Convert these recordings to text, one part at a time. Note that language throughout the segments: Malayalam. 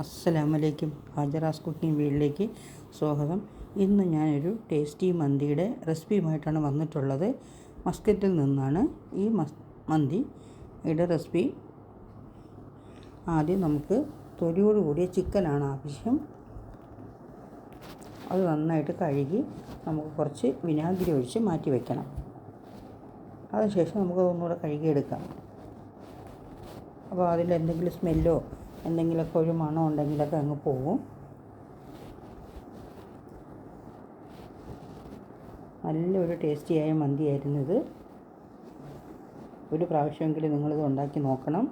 അസ്സലാമലൈക്കും. ഹാജറാസ് കുക്കിംഗ് വീട്ടിലേക്ക് സ്വാഗതം. ഇന്ന് ഞാനൊരു ടേസ്റ്റി മന്തിയുടെ റെസിപ്പിയുമായിട്ടാണ് വന്നിട്ടുള്ളത്. മസ്കറ്റിൽ നിന്നാണ് ഈ മസ് മന്തിയുടെ റെസിപ്പി. ആദ്യം നമുക്ക് തൊലിയോട് കൂടിയ ചിക്കനാണ് ആവശ്യം. അത് നന്നായിട്ട് കഴുകി നമുക്ക് കുറച്ച് വിനാഗിരി ഒഴിച്ച് മാറ്റി വയ്ക്കണം അതിനുശേഷം നമുക്ക് ഒന്നുകൂടെ കഴുകിയെടുക്കാം. അപ്പോൾ അതിൽ എന്തെങ്കിലും സ്മെല്ലോ എന്തെങ്കിലുമൊക്കെ ഒരു മണം ഉണ്ടെങ്കിലൊക്കെ അങ്ങ് പോകും നല്ലൊരു ടേസ്റ്റിയായ മന്തിയായിരുന്നു ഇത് ഒരു പ്രാവശ്യമെങ്കിലും നിങ്ങളിത് ഉണ്ടാക്കി നോക്കണം.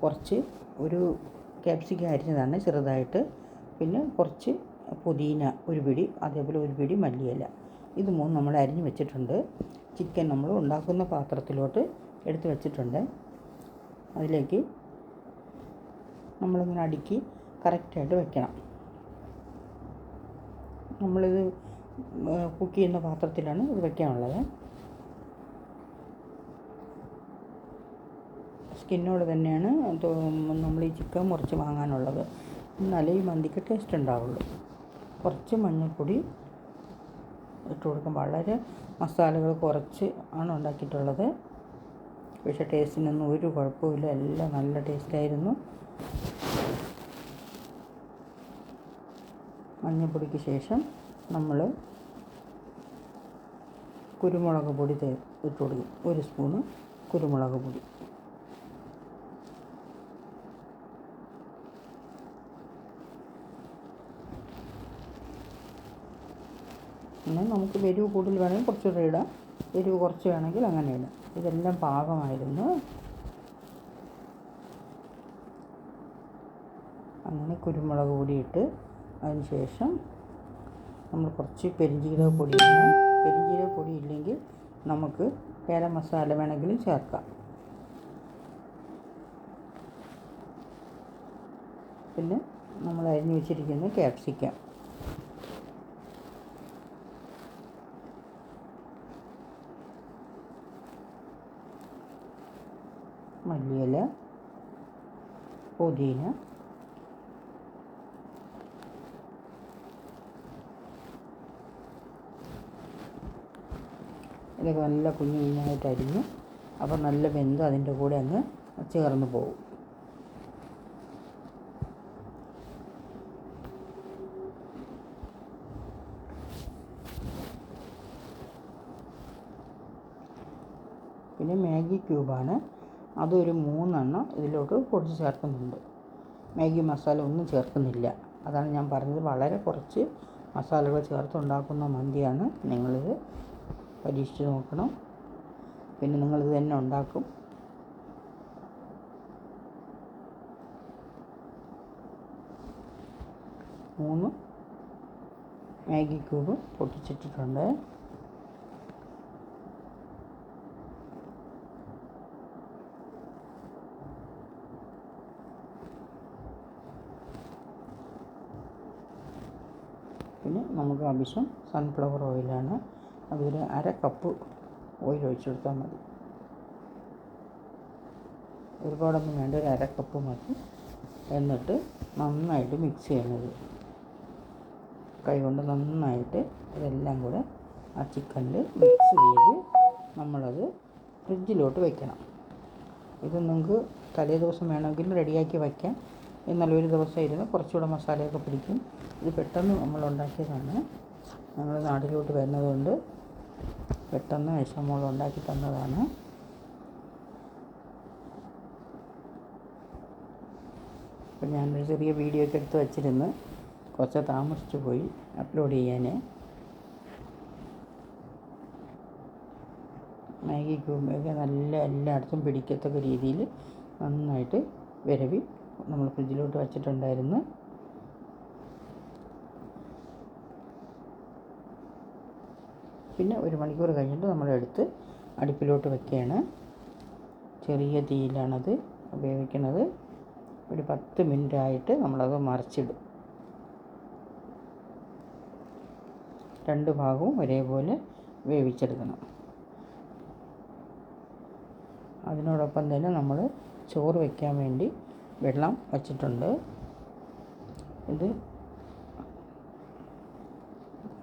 കുറച്ച് ഒരു ക്യാപ്സിക്കം അരിഞ്ഞതാണ് ചെറുതായിട്ട്. പിന്നെ കുറച്ച് പുതിന ഒരു പിടി അതേപോലെ ഒരു പിടി മല്ലിയില. ഇത് മൂന്ന് നമ്മൾ അരിഞ്ഞ് വെച്ചിട്ടുണ്ട്. ചിക്കൻ നമ്മൾ ഉണ്ടാക്കുന്ന പാത്രത്തിലോട്ട് എടുത്ത് വെച്ചിട്ടുണ്ട്. അതിലേക്ക് നമ്മളിങ്ങനെ അടുക്കി കറക്റ്റായിട്ട് വെക്കണം. നമ്മളിത് കുക്ക് ചെയ്യുന്ന പാത്രത്തിലാണ് ഇത് വെക്കാനുള്ളത്. സ്കിന്നോട് തന്നെയാണ് നമ്മൾ ഈ ചിക്കൻ മുറിച്ച് വാങ്ങാനുള്ളത്. എന്നാലേ ഈ മന്തിക്ക് ടേസ്റ്റ് ഉണ്ടാവുള്ളൂ. കുറച്ച് മഞ്ഞൾപ്പൊടി ഇട്ട് കൊടുക്കും. വളരെ മസാലകൾ കുറച്ച് ആണ് ഉണ്ടാക്കിയിട്ടുള്ളത്. പക്ഷേ ടേസ്റ്റിനൊന്നും ഒരു കുഴപ്പമില്ല എല്ലാം നല്ല ടേസ്റ്റായിരുന്നു മഞ്ഞൾപ്പൊടിക്ക് ശേഷം നമ്മൾ കുരുമുളക് പൊടി തേ ഇട്ട് കൊടുക്കും. ഒരു സ്പൂണ് കുരുമുളക് പൊടി. പിന്നെ നമുക്ക് എരിവ് കൂടുതൽ വേണമെങ്കിൽ കുറച്ചുകൂടെ ഇടാം. എരിവ് കുറച്ച് വേണമെങ്കിൽ അങ്ങനെ ഇടാം. ഇതെല്ലാം പാകമായിരുന്നു. അങ്ങനെ കുരുമുളക് പൊടി ഇട്ട് അതിന് ശേഷം നമ്മൾ കുറച്ച് പെരിഞ്ജീരക പൊടി ഇടണം. പെരിഞ്ജീരക പൊടി ഇല്ലെങ്കിൽ നമുക്ക് പേര മസാല വേണമെങ്കിലും ചേർക്കാം. പിന്നെ നമ്മൾ അരിഞ്ഞു വെച്ചിരിക്കുന്ന ക്യാപ്സിക്കം. മല്ലിയില പുതിന ഇതൊക്കെ നല്ല കുഞ്ഞു കുഞ്ഞായിട്ട് അരിഞ്ഞു അപ്പോൾ നല്ല വെന്ത് അതിന്റെ കൂടെ അങ്ങ് ചേർന്ന് പോകും. പിന്നെ മാഗി ക്യൂബാണ്. അതൊരു മൂന്നെണ്ണം ഇതിലോട്ട് കുറച്ച് ചേർക്കുന്നുണ്ട്. മാഗി മസാല ഒന്നും ചേർക്കുന്നില്ല. അതാണ് ഞാൻ പറഞ്ഞത്. വളരെ കുറച്ച് മസാലകൾ ചേർത്തുണ്ടാക്കുന്ന മന്തിയാണ് നിങ്ങളിത് പരീക്ഷിച്ച് നോക്കണം. പിന്നെ നിങ്ങളിത് തന്നെ ഉണ്ടാക്കും. മൂന്ന് മാഗി ക്യൂബ് പൊട്ടിച്ചിട്ടിട്ടുണ്ട്. പിന്നെ നമുക്ക് ആവശ്യം സൺഫ്ലവർ ഓയിലാണ് അതൊരു അര കപ്പ് ഓയിൽ ഒഴിച്ചു കൊടുത്താൽ മതി. ഒരുപാടൊന്നും വേണ്ട ഒരു അര കപ്പ് മതി. എന്നിട്ട് നന്നായിട്ട് മിക്സ് ചെയ്യണത്. കൈകൊണ്ട് നന്നായിട്ട് ഇതെല്ലാം കൂടെ ആ ചിക്കനിൽ മിക്സ് ചെയ്ത് നമ്മളത് ഫ്രിഡ്ജിലോട്ട് വെക്കണം. ഇത് നിങ്ങൾക്ക് തലേ ദിവസം വേണമെങ്കിൽ റെഡിയാക്കി വയ്ക്കാം എന്നാൽ ഒരു ദിവസം ഇരുന്ന് കുറച്ചുകൂടെ മസാലയൊക്കെ പിടിക്കും. ഇത് പെട്ടെന്ന് നമ്മൾ ഉണ്ടാക്കിയതാണ്. ഞങ്ങൾ നാട്ടിലോട്ട് വരുന്നതുകൊണ്ട് പെട്ടെന്ന് വിഷമോൾ ഉണ്ടാക്കി തന്നതാണ്. അപ്പം ഞാനൊരു ചെറിയ വീഡിയോ ഒക്കെ എടുത്ത് വച്ചിരുന്ന്. കുറച്ച് താമസിച്ചു പോയി അപ്ലോഡ് ചെയ്യാൻ മാഗി ക്യൂബൊക്കെ നല്ല എല്ലായിടത്തും പിടിക്കത്തക്ക രീതിയിൽ നന്നായിട്ട് വിരവി നമ്മൾ ഫ്രിഡ്ജിലോട്ട് വച്ചിട്ടുണ്ടായിരുന്നു. പിന്നെ ഒരു മണിക്കൂർ കഴിഞ്ഞിട്ട് നമ്മളെടുത്ത് അടുപ്പിലോട്ട് വെക്കുകയാണ്. ചെറിയ തീയിലാണത് ഉപയോഗിക്കുന്നത്. ഒരു പത്ത് മിനിറ്റ് ആയിട്ട് നമ്മളത് മറിച്ചിടും. രണ്ട് ഭാഗവും ഒരേപോലെ വേവിച്ചെടുക്കണം. അതിനോടൊപ്പം തന്നെ നമ്മൾ ചോറ് വയ്ക്കാൻ വേണ്ടി വെള്ളം വച്ചിട്ടുണ്ട്. ഇത്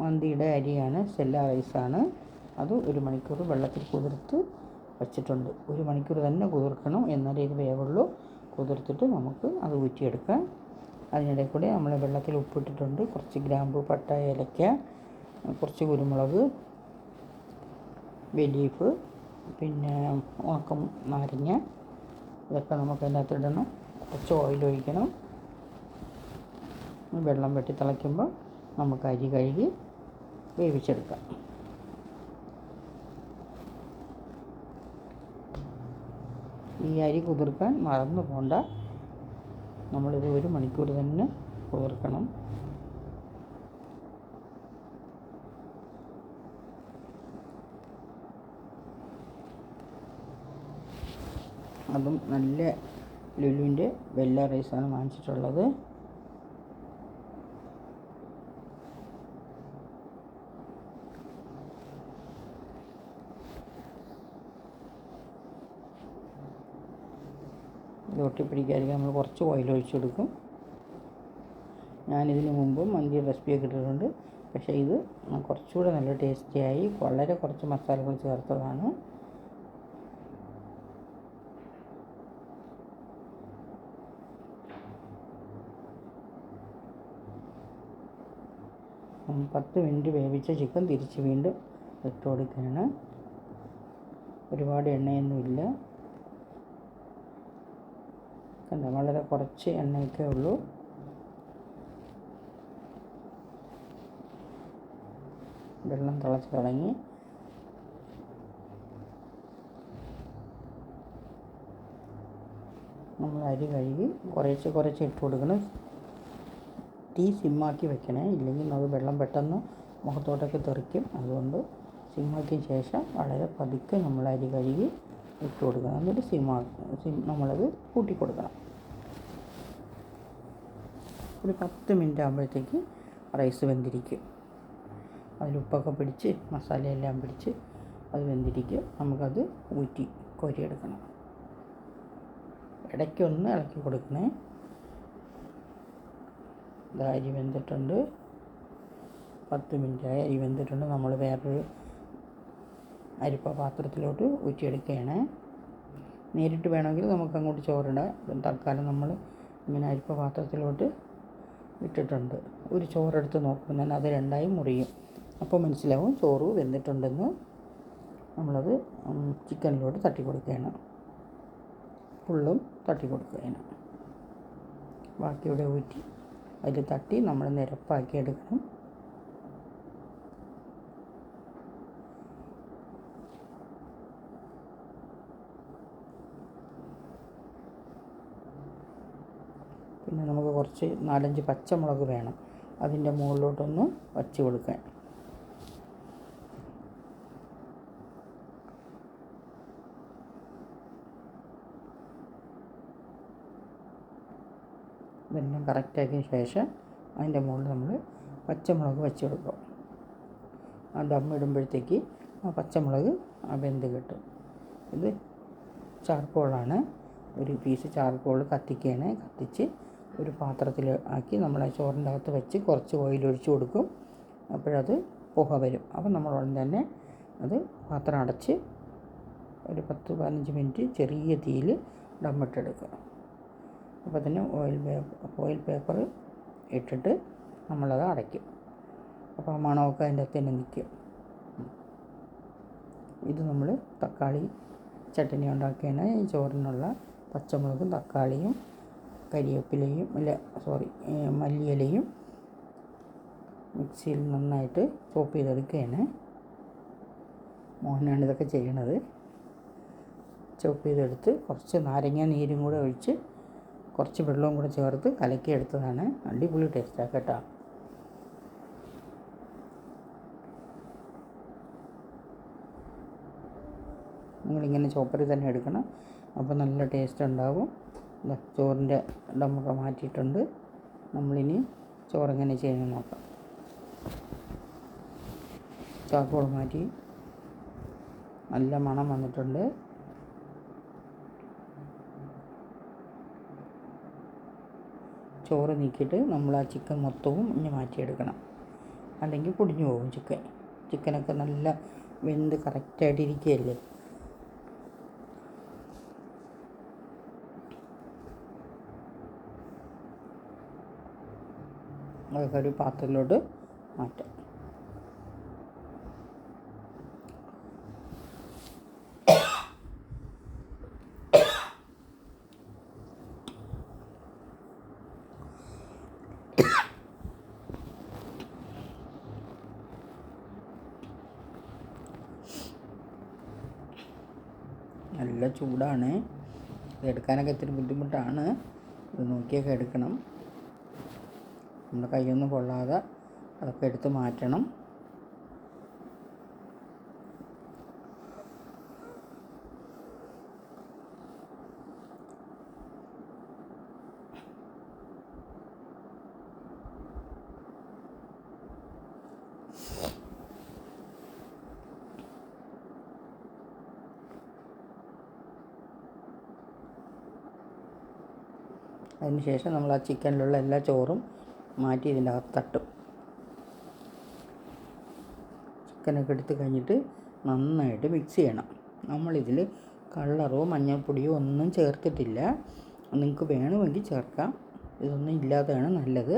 മന്തിയുടെ അരിയാണ് സെല്ല റൈസാണ്. അത് ഒരു മണിക്കൂർ വെള്ളത്തിൽ കുതിർത്ത് വച്ചിട്ടുണ്ട്. ഒരു മണിക്കൂർ തന്നെ കുതിർക്കണം എന്നാലേ ഇത് വേവുള്ളൂ. കുതിർത്തിട്ട് നമുക്ക് അത് ഊറ്റിയെടുക്കാം. അതിനിടെ കൂടെ നമ്മൾ വെള്ളത്തിൽ ഉപ്പിട്ടിട്ടുണ്ട്. കുറച്ച് ഗ്രാമ്പു പട്ട ഏലക്ക കുറച്ച് കുരുമുളക് ബലീഫ് പിന്നെ ഉണക്കം നാരങ്ങ. ഇതൊക്കെ നമുക്ക് അതിനകത്ത് ഇടണം. കുറച്ച് ഓയിൽ ഒഴിക്കണം. വെള്ളം വെട്ടി തിളയ്ക്കുമ്പോൾ നമുക്ക് അരി കഴുകി വേവിച്ചെടുക്കാം. ഈ അരി കുതിർക്കാൻ മറന്നു പോണ്ട. നമ്മളിത് ഒരു മണിക്കൂർ തന്നെ കുതിർക്കണം. അതും നല്ല ലുലുവിന്റെ വെള്ള റൈസാണ് വാങ്ങിച്ചിട്ടുള്ളത്. ഇത് ഒട്ടിപ്പിടിക്കാതിരിക്കാൻ നമ്മൾ കുറച്ച് ഓയിൽ ഒഴിച്ച് കൊടുക്കും. ഞാനിതിന് മുമ്പും മന്തി റെസിപ്പിയൊക്കെ ഇട്ടിട്ടുണ്ട്. പക്ഷേ ഇത് കുറച്ചുകൂടെ നല്ല ടേസ്റ്റിയായി വളരെ കുറച്ച് മസാലകൾ ചേർത്തതാണ്. പത്ത് മിനിറ്റ് വേവിച്ച ചിക്കൻ തിരിച്ച് വീണ്ടും ഇട്ട് കൊടുക്കുകയാണ് ഒരുപാട് എണ്ണയൊന്നുമില്ല. കണ്ട വളരെ കുറച്ച് എണ്ണയൊക്കെ ഉള്ളൂ. വെള്ളം തിളച്ച് തുടങ്ങി. നമ്മൾ അരി കഴുകി കുറേശ്ശെ കുറേശ്ശെ ഇട്ട് കൊടുക്കണം. തീ സിമ്മാക്കി വെക്കണേ. ഇല്ലെങ്കിൽ അത് വെള്ളം പെട്ടെന്ന് മുഖത്തോട്ടൊക്കെ തെറിക്കും. അതുകൊണ്ട് സിമ്മാക്കിയ ശേഷം വളരെ പതുക്കെ നമ്മൾ അരി കഴുകി ഇട്ട് കൊടുക്കണം. എന്നിട്ട് സിമ്മാ സിം നമ്മളത് കൂട്ടി കൊടുക്കണം. ഒരു പത്ത് മിനിറ്റ് ആകുമ്പോഴത്തേക്ക് റൈസ് വെന്തിരിക്കും. അതിൽ ഉപ്പൊക്കെ പിടിച്ച് മസാലയെല്ലാം പിടിച്ച് അത് വെന്തിരിക്കും. നമുക്കത് ഊറ്റി കോരിയെടുക്കണം. ഇടയ്ക്കൊന്ന് ഇളക്കി കൊടുക്കണേ. ഇത് അരി വെന്തിട്ടുണ്ട്. പത്ത് മിനിറ്റായി അരി വെന്തിട്ടുണ്ട്. നമ്മൾ വേറൊരു അരിപ്പ പാത്രത്തിലോട്ട് ഊറ്റിയെടുക്കുകയാണ്. നേരിട്ട് വേണമെങ്കിൽ നമുക്ക് അങ്ങോട്ട് ചോറിടാം തൽക്കാലം നമ്മൾ ഇങ്ങനെ അരിപ്പ പാത്രത്തിലോട്ട് ഇട്ടിട്ടുണ്ട്. ഒരു ചോറെടുത്ത് നോക്കുമ്പോൾ തന്നെ അത് രണ്ടായി മുറിയും. അപ്പോൾ മനസ്സിലാവും ചോറ് വെന്തിട്ടുണ്ടെന്ന് നമ്മളത് ചിക്കനിലോട്ട് തട്ടി കൊടുക്കുകയാണ്. ഫുള്ളും തട്ടി കൊടുക്കുകയാണ്. ബാക്കിയുടെ ഊറ്റി അതിൽ തട്ടി നമ്മൾ നിരപ്പാക്കി എടുക്കണം. പിന്നെ നമുക്ക് കുറച്ച് നാലഞ്ച് പച്ചമുളക് വേണം. അതിന്റെ മുകളിലോട്ടൊന്ന് വച്ച് കൊടുക്കാൻ. ഇതെല്ലാം കറക്റ്റാക്കിയ ശേഷം അതിന്റെ മുകളിൽ നമ്മൾ പച്ചമുളക് വെച്ച് കൊടുക്കും. ആ ദം ഇടുമ്പോഴത്തേക്ക് ആ പച്ചമുളക് ആ വെന്ത് കിട്ടും. ഇത് ചാർക്കോളാണ്. ഒരു പീസ് ചാർക്കോൾ കത്തിക്കുകയാണ്. കത്തിച്ച് ഒരു പാത്രത്തിൽ ആക്കി നമ്മൾ ചോറിന്റെ അകത്ത് വെച്ച് കുറച്ച് ഓയിൽ ഒഴിച്ച് കൊടുക്കും. അപ്പോഴത് പുക വരും. അപ്പോൾ നമ്മൾ ഉടൻ തന്നെ അത് പാത്രം അടച്ച് ഒരു പത്ത് പതിനഞ്ച് മിനിറ്റ് ചെറിയ തീയിൽ ഡമ്മിട്ടെടുക്കുക അപ്പോൾ തന്നെ ഓയിൽ പേപ്പർ ഓയിൽ പേപ്പർ ഇട്ടിട്ട് നമ്മളത് അടയ്ക്കും. അപ്പോൾ ആ മണമൊക്കെ അതിന്റെ തന്നെ നിൽക്കും. ഇത് നമ്മൾ തക്കാളി ചട്ടനി ഉണ്ടാക്കിയാണ് ഈ ചോറിനുള്ള പച്ചമുളകും തക്കാളിയും കരിവേപ്പിലയും അല്ല സോറി മല്ലിയിലയും മിക്സിയിൽ നന്നായിട്ട് ചോപ്പ് ചെയ്തെടുക്കുകയാണ്. മോഹനാണ് ഇതൊക്കെ ചെയ്യണത്. ചോപ്പ് ചെയ്തെടുത്ത് കുറച്ച് നാരങ്ങ നീരും കൂടെ ഒഴിച്ച് കുറച്ച് വെള്ളവും കൂടെ ചേർത്ത് കലക്കി എടുത്തതാണ് അടിപൊളി ടേസ്റ്റാണ് കേട്ടോ. നിങ്ങളിങ്ങനെ ചോപ്പറിൽ തന്നെ എടുക്കണം. അപ്പോൾ നല്ല ടേസ്റ്റ് ഉണ്ടാവും. ചോറിന്റെ ഡമ്മൊക്കെ മാറ്റിയിട്ടുണ്ട്. നമ്മളിനി ചോറെങ്ങനെ ചെയ്യുന്നത് നോക്കാം. ചാക്കോൾ മാറ്റി നല്ല മണം വന്നിട്ടുണ്ട്. ചോറ് നീക്കിയിട്ട് നമ്മൾ ആ ചിക്കൻ മൊത്തവും ഇനി മാറ്റിയെടുക്കണം. അല്ലെങ്കിൽ പൊടിഞ്ഞു പോകും ചിക്കൻ. ചിക്കനൊക്കെ നല്ല വെന്ത് കറക്റ്റായിട്ട് ഇരിക്കുകയല്ലേ? അതൊക്കെ ഒരു പാത്രത്തിലോട്ട് മാറ്റാം. നല്ല ചൂടാണ്. എടുക്കാനൊക്കെ ഇത്തിരി ബുദ്ധിമുട്ടാണ്. ഇത് നോക്കിയൊക്കെ എടുക്കണം. നമ്മുടെ കൈയൊന്നും കൊള്ളാതെ അതൊക്കെ എടുത്ത് മാറ്റണം. അതിനുശേഷം നമ്മൾ ആ ചിക്കനിലുള്ള എല്ലാ ചോറും മാറ്റി ഇതിന്റെ അകത്ത് തട്ടും. ചിക്കനൊക്കെ എടുത്ത് കഴിഞ്ഞിട്ട് നന്നായിട്ട് മിക്സ് ചെയ്യണം. നമ്മളിതിൽ കളറോ മഞ്ഞൾപ്പൊടിയോ ഒന്നും ചേർത്തിട്ടില്ല. നിങ്ങൾക്ക് വേണമെങ്കിൽ ചേർക്കാം. ഇതൊന്നും ഇല്ലാതെയാണ് നല്ലത്.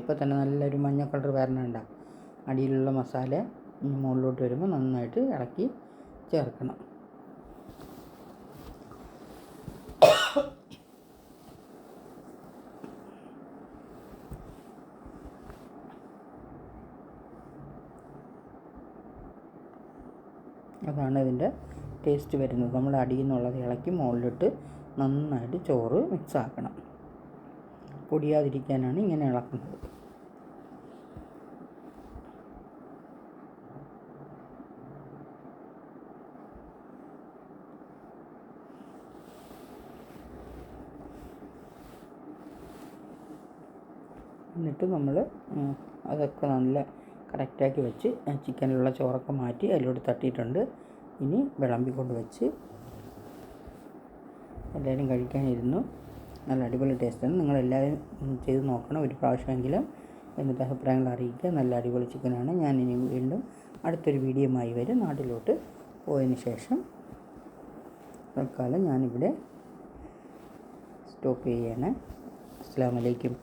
ഇപ്പോൾ തന്നെ നല്ലൊരു മഞ്ഞ കളർ വരണണ്ട അടിയിലുള്ള മസാല മുകളിലോട്ട് വരുമ്പോൾ നന്നായിട്ട് ഇളക്കി ചേർക്കണം. അതാണ് ഇതിന്റെ ടേസ്റ്റ് വരുന്നത്. നമ്മൾ അടിയിൽ നിന്നുള്ളത് ഇളക്കി മുകളിലിട്ട് നന്നായിട്ട് ചോറ് മിക്സ് ആക്കണം. പൊടിയാതിരിക്കാനാണ് ഇങ്ങനെ ഇളക്കുന്നത്. എന്നിട്ട് നമ്മൾ അതൊക്കെ നല്ല കറക്റ്റാക്കി വെച്ച് ചിക്കനിലുള്ള ചോറൊക്കെ മാറ്റി അതിലോട്ട് തട്ടിയിട്ടുണ്ട്. ഇനി വിളമ്പിക്കൊണ്ട് വെച്ച് എല്ലാവരും കഴിക്കാനിരുന്നു. നല്ല അടിപൊളി ടേസ്റ്റാണ് നിങ്ങളെല്ലാവരും ചെയ്ത് നോക്കണം ഒരു പ്രാവശ്യമെങ്കിലും എന്നിട്ട് അഭിപ്രായങ്ങൾ അറിയിക്കുക. നല്ല അടിപൊളി ചിക്കനാണ് ഞാൻ ഇനി വീണ്ടും അടുത്തൊരു വീഡിയോയുമായി വരും നാട്ടിലോട്ട് പോയതിന് ശേഷം തൽക്കാലം ഞാനിവിടെ സ്റ്റോപ്പ് ചെയ്യണേ. അസ്സാം വലൈക്കും